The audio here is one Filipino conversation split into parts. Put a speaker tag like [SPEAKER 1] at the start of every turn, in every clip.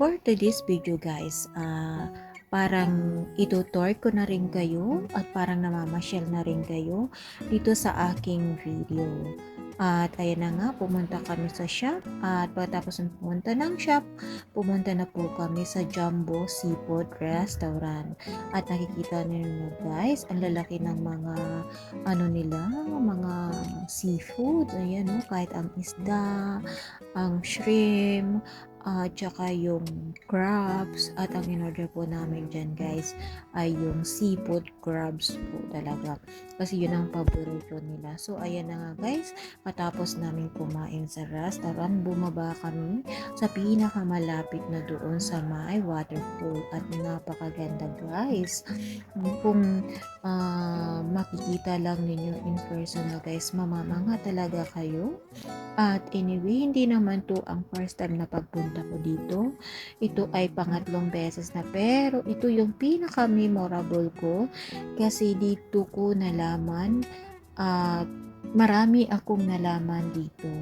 [SPEAKER 1] for today's video guys, ah, parang itutour ko na rin kayo at parang namamasyal na rin kayo dito sa aking video. At ayan na nga, pumunta kami sa shop at pagkatapos ng pumunta ng shop, pumunta na po kami sa Jumbo Seafood Restaurant. At nakikita niyo guys, ang lalaki ng mga ano nila, mga seafood. Ayan no, kahit ang isda, ang shrimp, at saka yung crabs at ang in-order po namin dyan guys ay yung seafood crabs po talaga. Kasi yun ang paborito nila. So ayan na nga guys. Matapos namin kumain sa restaurant bumaba kami sa pinakamalapit na doon sa may waterfall at napakaganda guys. Kung ah, makikita lang ninyo in person na guys mamamanga talaga kayo at anyway, hindi naman to ang first time na pagpunta ko dito. Ito ay pangatlong beses na pero ito yung pinaka-memorable ko kasi dito ko nalaman at marami akong nalaman dito.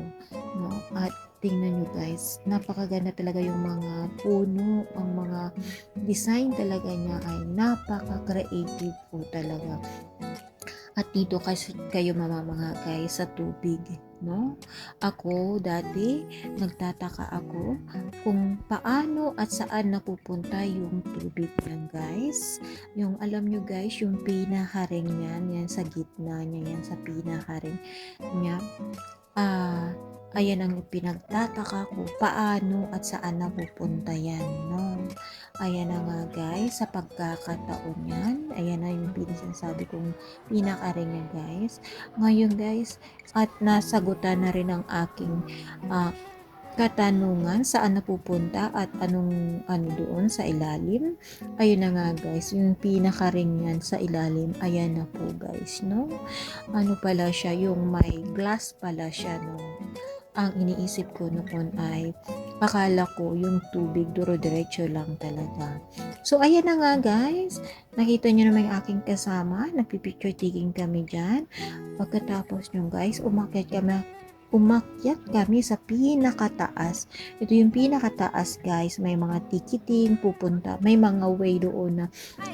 [SPEAKER 1] No? At tingnan nyo guys, napakaganda talaga yung mga puno, ang mga design talaga niya ay napaka-creative po talaga. At dito kasi kayo mamamanga guys sa tubig, no? Ako dati nagtataka ako kung paano at saan napupunta yung tubig niyan guys. Yung alam nyo guys, yung pinakaring niyan, yan sa gitna niya, yan sa pinakaring niya. Ah, ayan ang pinagtataka ko paano at saan napupunta yan, no? Ayan na nga guys, sa pagkakataon yan, ayan na yung pinasasabi kong pinakaring niya guys. Ngayon guys, at nasagutan na rin ang aking ah, katanungan saan napupunta at anong ano doon sa ilalim. Ayun na nga guys, yung pinakaring yan sa ilalim, ayan na po guys, no? Ano pala siya, yung may glass pala siya, no? Ang iniisip ko noon ay akala ko yung tubig duro-diretso lang talaga. So, ayan na nga guys. Nakita nyo naman yung aking kasama. Nagpipicture taking kami dyan. Pagkatapos nyo guys, umakyat kami umakyat kami sa pinakataas. Ito yung pinakataas guys. May mga ticketing pupunta. May mga way doon na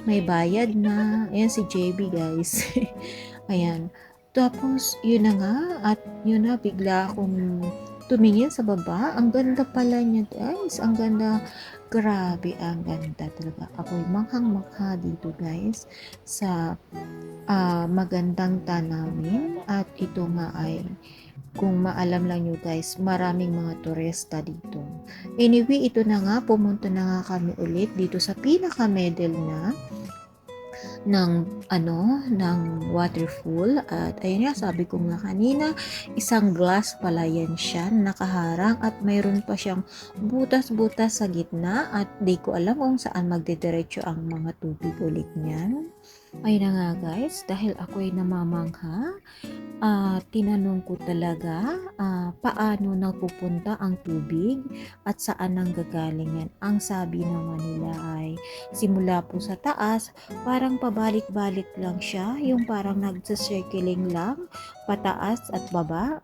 [SPEAKER 1] may bayad na. Ayan si JB guys. Ayan. Tapos, yun na nga. At yun na, bigla akong tumingin sa baba. Ang ganda pala niya guys. Ang ganda. Grabe, ang ganda talaga. Ako'y manghang-mangha dito guys sa ah, magandang tanawin. At ito nga ay kung maalam lang nyo guys, maraming mga turista dito. Anyway, ito na nga, pumunta na nga kami ulit dito sa pinaka-middle na ng ano ng waterfall. At ayun nga sabi ko nga kanina isang glass pala yan siya nakaharang at mayroon pa siyang butas-butas sa gitna at di ko alam kung saan magdediretso ang mga tubig ulit niyan. Ayun na nga guys dahil ako ay namamangha ah, tinanong ko talaga ah, paano napupunta ang tubig at saan gagaling yan ang sabi naman nila ay simula po sa taas parang pabalik-balik lang siya, yung parang nagsa-circling lang, pataas at baba.